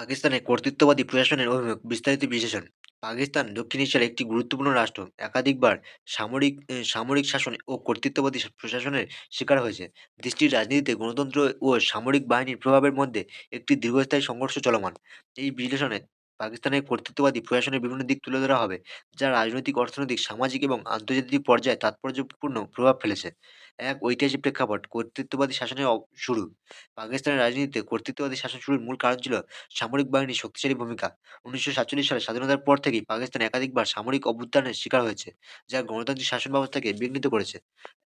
পাকিস্তানের কর্তৃত্ববাদী প্রশাসনের অভিমুখ, বিস্তারিত বিশ্লেষণ। পাকিস্তান দক্ষিণ এশিয়ার একটি গুরুত্বপূর্ণ রাষ্ট্র। একাধিকবার সামরিক সামরিক শাসন ও কর্তৃত্ববাদী প্রশাসনের শিকার হয়েছে। দেশটির রাজনীতিতে গণতন্ত্র ও সামরিক বাহিনীর প্রভাবের মধ্যে একটি দীর্ঘস্থায়ী সংঘর্ষ চলমান। এই বিশ্লেষণে পাকিস্তানের কর্তৃত্ববাদী প্রশাসনের বিভিন্ন দিক তুলে ধরা হবে, যা রাজনৈতিক, অর্থনৈতিক, সামাজিক এবং আন্তর্জাতিক পর্যায়ে তাৎপর্যপূর্ণ প্রভাব ফেলেছে। এক ঐতিহাসিক প্রেক্ষাপট, কর্তৃত্ববাদী শাসনের শুরু। পাকিস্তানের রাজনীতিতে কর্তৃত্ববাদী শাসন শুরুর মূল কারণ ছিল সামরিক বাহিনীর শক্তিশালী ভূমিকা। উনিশশো সাতচল্লিশ সালে স্বাধীনতার পর থেকেই পাকিস্তান একাধিকবার সামরিক অভ্যুত্থানের শিকার হয়েছে, যা গণতান্ত্রিক শাসন ব্যবস্থাকে বিঘ্নিত করেছে।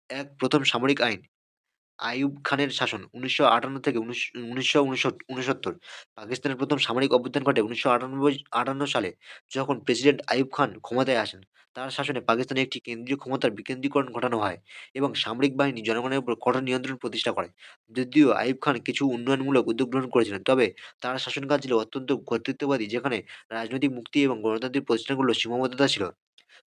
এক প্রথম সামরিক আইন আইয়ুব খানের শাসন উনিশশো আটান্ন থেকে উনিশশো উনসত্তর। পাকিস্তানের প্রথম সামরিক অভ্যুত্থান ঘটে উনিশশো আটানব্বই আটান্ন সালে, যখন প্রেসিডেন্ট আইয়ুব খান ক্ষমতায় আসেন। তার শাসনে পাকিস্তানে একটি কেন্দ্রীয় ক্ষমতার বিকেন্দ্রীকরণ ঘটানো হয় এবং সামরিক বাহিনী জনগণের উপর কঠোর নিয়ন্ত্রণ প্রতিষ্ঠা করে। যদিও আইয়ুব খান কিছু উন্নয়নমূলক উদ্যোগ গ্রহণ করেছিলেন, তবে তার শাসনকাল ছিল অত্যন্ত কর্তৃত্ববাদী, যেখানে রাজনৈতিক মুক্তি এবং গণতান্ত্রিক প্রতিষ্ঠানগুলোর সীমাবদ্ধতা ছিল।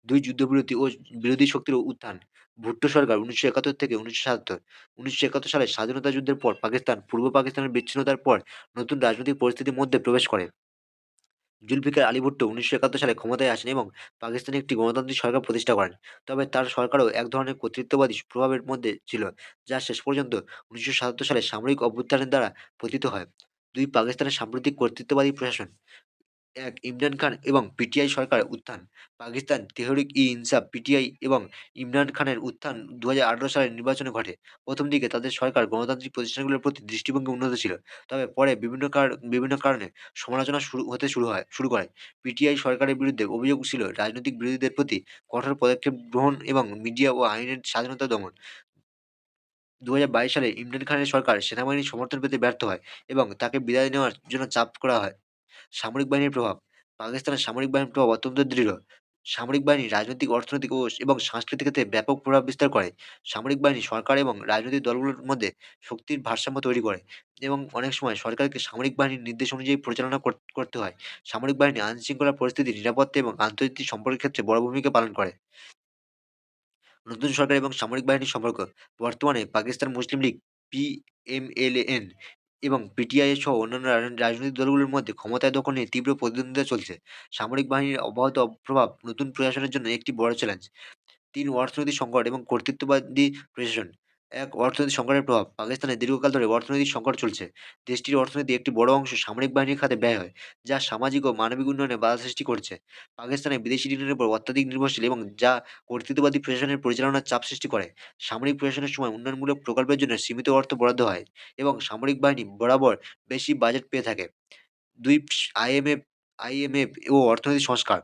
দুই যুদ্ধবিরতি ও বিরোধী শক্তির উত্থান। ভুট্টো সরকার উনিশশো একাত্তর থেকে উনিশশো সাতাত্তর। উনিশশো একাত্তর সালে স্বাধীনতা যুদ্ধের পর পাকিস্তান, পূর্ব পাকিস্তানের বিচ্ছিন্নতার পর নতুন রাজনৈতিক পরিস্থিতির মধ্যে প্রবেশ করে। জুলফিকার আলী ভুট্টো উনিশশো একাত্তর সালে ক্ষমতায় আসেন এবং পাকিস্তানে একটি গণতান্ত্রিক সরকার প্রতিষ্ঠা করেন। তবে তার সরকারও এক ধরনের কর্তৃত্ববাদী প্রভাবের মধ্যে ছিল, যা শেষ পর্যন্ত উনিশশো সাতাত্তর সালে সামরিক অভ্যুত্থানের দ্বারা পতিত হয়। দুই পাকিস্তানের সাম্প্রতিক কর্তৃত্ববাদী প্রশাসন এক ইমরান খান এবং পিটিআই সরকার উত্থান। পাকিস্তান তেহরিক ই ইনসাফ, পিটিআই এবং ইমরান খানের উত্থান দু হাজার আঠারো সালের নির্বাচনে ঘটে। প্রথম দিকে তাদের সরকার গণতান্ত্রিক প্রতিষ্ঠানগুলোর প্রতি দৃষ্টিভঙ্গি উন্নত ছিল। তবে পরে বিভিন্ন বিভিন্ন কারণে সমালোচনা শুরু, হতে শুরু হয়, শুরু করে। পিটিআই সরকারের বিরুদ্ধে অভিযোগ ছিল রাজনৈতিক বিরোধীদের প্রতি কঠোর পদক্ষেপ গ্রহণ এবং মিডিয়া ও আইনের স্বাধীনতা দমন। দু হাজার বাইশ সালে ইমরান খানের সরকার সেনাবাহিনীর সমর্থন পেতে ব্যর্থ হয় এবং তাকে বিদায় নেওয়ার জন্য চাপ করা হয়। সামরিক বাহিনীর প্রভাব, পাকিস্তানের সামরিক বাহিনীর প্রভাব অত্যন্ত দৃঢ়। সামরিক বাহিনী রাজনৈতিক, অর্থনৈতিক ও এবং সাংস্কৃতিক ক্ষেত্রে ব্যাপক প্রভাব বিস্তার করে। সামরিক বাহিনী সরকার এবং রাজনৈতিক দলগুলোর মধ্যে শক্তির ভারসাম্য তৈরি করে এবং অনেক সময় সরকারকে সামরিক বাহিনীর নির্দেশ অনুযায়ী পরিচালনা করতে হয়। সামরিক বাহিনী আইন শৃঙ্খলা পরিস্থিতি, নিরাপত্তা এবং আন্তর্জাতিক সম্পর্কের ক্ষেত্রে বড় ভূমিকা পালন করে। নতুন সরকার এবং সামরিক বাহিনীর সম্পর্ক, বর্তমানে পাকিস্তান মুসলিম লীগ পিএমএলএন এবং পিটিআই সহ অন্যান্য রাজনৈতিক দলগুলোর মধ্যে ক্ষমতায় দখল নিয়ে তীব্র প্রতিদ্বন্দ্বিতা চলছে। সামরিক বাহিনীর অব্যাহত প্রভাব নতুন প্রশাসনের জন্য একটি বড় চ্যালেঞ্জ তিন অর্থনৈতিক সংকট এবং কর্তৃত্ববাদী প্রশাসন। এক অর্থনৈতিক সংকটের প্রভাব। পাকিস্তানে দীর্ঘকাল ধরে অর্থনৈতিক সংকট চলছে। দেশটির অর্থনীতি একটি বড় অংশ সামরিক বাহিনীর খাতে ব্যয় হয়, যা সামাজিক ও মানবিক উন্নয়নে বাধা সৃষ্টি করছে। পাকিস্তানে বিদেশি ঋণের উপর অত্যাধিক নির্ভরশীল এবং যা কর্তৃত্ববাদী প্রশাসনের পরিচালনার চাপ সৃষ্টি করে। সামরিক প্রশাসনের সময় উন্নয়নমূলক প্রকল্পের জন্য সীমিত অর্থ বরাদ্দ হয় এবং সামরিক বাহিনী বরাবর বেশি বাজেট পেয়ে থাকে। দুই আইএমএফ আইএমএফ ও অর্থনৈতিক সংস্কার।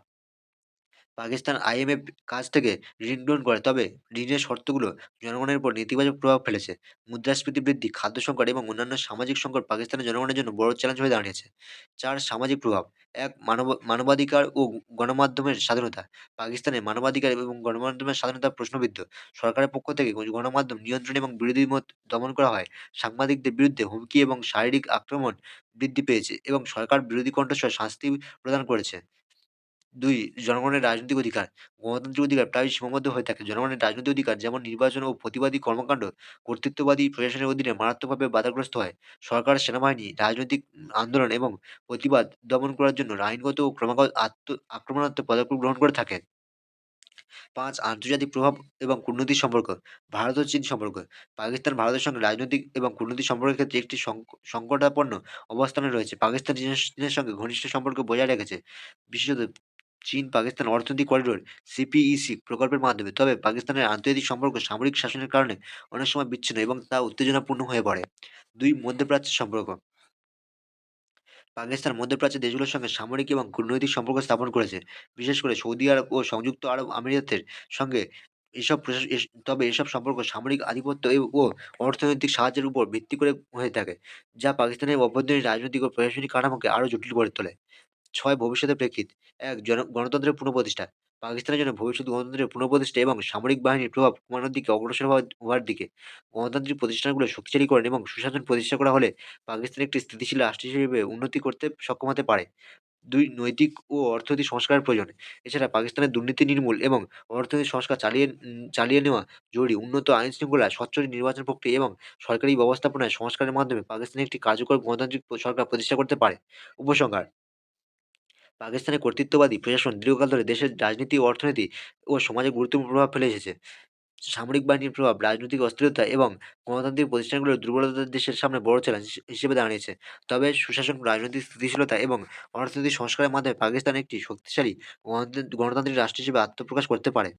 পাকিস্তান আইএমএফ কাছ থেকে ঋণ গ্রহণ করে। তবে ঋণের শর্তগুলো জনগণের উপর নেতিবাচক প্রভাব ফেলেছে। মুদ্রাস্ফীতি বৃদ্ধি, খাদ্য সংকট এবং অন্যান্য সামাজিক সংকট পাকিস্তানের জনগণের জন্য বড় চ্যালেঞ্জ হয়ে দাঁড়িয়েছে। চার, সামাজিক প্রভাব। এক, মানব, মানবাধিকার ও গণমাধ্যমের স্বাধীনতা। পাকিস্তানে মানবাধিকার এবং গণমাধ্যমের স্বাধীনতা প্রশ্নবিদ্ধ। সরকারের পক্ষ থেকে গণমাধ্যম নিয়ন্ত্রণ এবং বিরোধী মত দমন করা হয়। সাংবাদিকদের বিরুদ্ধে হুমকি এবং শারীরিক আক্রমণ বৃদ্ধি পেয়েছে এবং সরকার বিরোধী কণ্ঠস্বর শাস্তি প্রদান করেছে। ২ জনগণের রাজনৈতিক অধিকার। গণতান্ত্রিক অধিকার প্রায় সীমাবদ্ধ হয়ে থাকে। জনগণের রাজনৈতিক অধিকার যেমন নির্বাচন ও প্রতিবাদী কর্মকাণ্ড কর্তৃত্ববাদী প্রশাসনের অধীনে মারাত্মকভাবে বাধাগ্রস্ত হয়। সরকার, সেনাবাহিনী রাজনৈতিক আন্দোলন এবং প্রতিবাদ দমন করার জন্য আইনগত ও ক্রমাগত আত্ম আক্রমণাত্মক পদক্ষেপ গ্রহণ করে থাকে। পাঁচ আন্তর্জাতিক প্রভাব এবং কূটনৈতিক সম্পর্ক। ভারত ও চীন সম্পর্ক। পাকিস্তান ভারতের সঙ্গে রাজনৈতিক এবং কূটনৈতিক সম্পর্কের ক্ষেত্রে একটি সংক সংকটাপন্ন অবস্থানে রয়েছে। পাকিস্তান চীনের সঙ্গে ঘনিষ্ঠ সম্পর্ক বজায় রেখেছে। বিশেষত চীন পাকিস্তান অর্থনৈতিক করিডোর সিপিইসি প্রকল্পের মাধ্যমে। তবে পাকিস্তানের আন্তর্জাতিক সম্পর্ক সামরিক শাসনের কারণে অনেক সময় বিচ্ছিন্ন এবং তা উত্তেজনাপূর্ণ হয়ে পড়ে। দুই মধ্যপ্রাচ্যের সম্পর্ক। পাকিস্তান মধ্যপ্রাচ্যের দেশগুলোর সঙ্গে সামরিক এবং কূটনৈতিক সম্পর্ক স্থাপন করেছে, বিশেষ করে সৌদি আরব ও সংযুক্ত আরব আমিরাতের সঙ্গে। এসব তবে এসব সম্পর্ক সামরিক আধিপত্য ও অর্থনৈতিক সাহায্যের উপর ভিত্তি করে হয়ে থাকে, যা পাকিস্তানের অভ্যন্তরীণ রাজনৈতিক ও প্রশাসনিক কাঠামোকে আরও জটিল করে তোলে। ৬ ভবিষ্যতের প্রেক্ষিত এক জন গণতন্ত্রের পুনঃপ্রতিষ্ঠা। পাকিস্তানের জন্য ভবিষ্যৎ গণতন্ত্রের পুনঃপ্রতিষ্ঠা এবং সামরিক বাহিনীর প্রভাব কমানোর দিকে অগ্রসর হওয়া হওয়ার দিকে গণতান্ত্রিক প্রতিষ্ঠানগুলো শক্তিশালীকরণ এবং সুশাসন প্রতিষ্ঠা করা হলে পাকিস্তান একটি স্থিতিশীল রাষ্ট্র হিসেবে উন্নতি করতে সক্ষম হতে পারে। দুই নৈতিক ও অর্থনৈতিক সংস্কারের প্রয়োজন। এছাড়া পাকিস্তানের দুর্নীতি নির্মূল এবং অর্থনৈতিক সংস্কার চালিয়ে চালিয়ে নেওয়া জরুরি। উন্নত আইন-শৃঙ্খলা, স্বচ্ছ নির্বাচন প্রক্রিয়া এবং সরকারি ব্যবস্থাপনায় সংস্কারের মাধ্যমে পাকিস্তান একটি কার্যকর গণতান্ত্রিক সরকার প্রতিষ্ঠা করতে পারে। উপসংহার: পাকিস্তানের কর্তৃত্ববাদী প্রশাসন দীর্ঘকাল ধরে দেশের রাজনীতি, অর্থনীতি ও সমাজে গুরুত্বপূর্ণ প্রভাব ফেলে এসেছে। সামরিক বাহিনীর প্রভাব, রাজনৈতিক অস্থিরতা এবং গণতান্ত্রিক প্রতিষ্ঠানগুলোর দুর্বলতা দেশের সামনে বড় চ্যালেঞ্জ হিসেবে দাঁড়িয়েছে। তবে সুশাসন, রাজনৈতিক স্থিতিশীলতা এবং অর্থনৈতিক সংস্কারের মাধ্যমে পাকিস্তান একটি শক্তিশালী গণতান্ত্রিক রাষ্ট্র হিসেবে আত্মপ্রকাশ করতে পারে।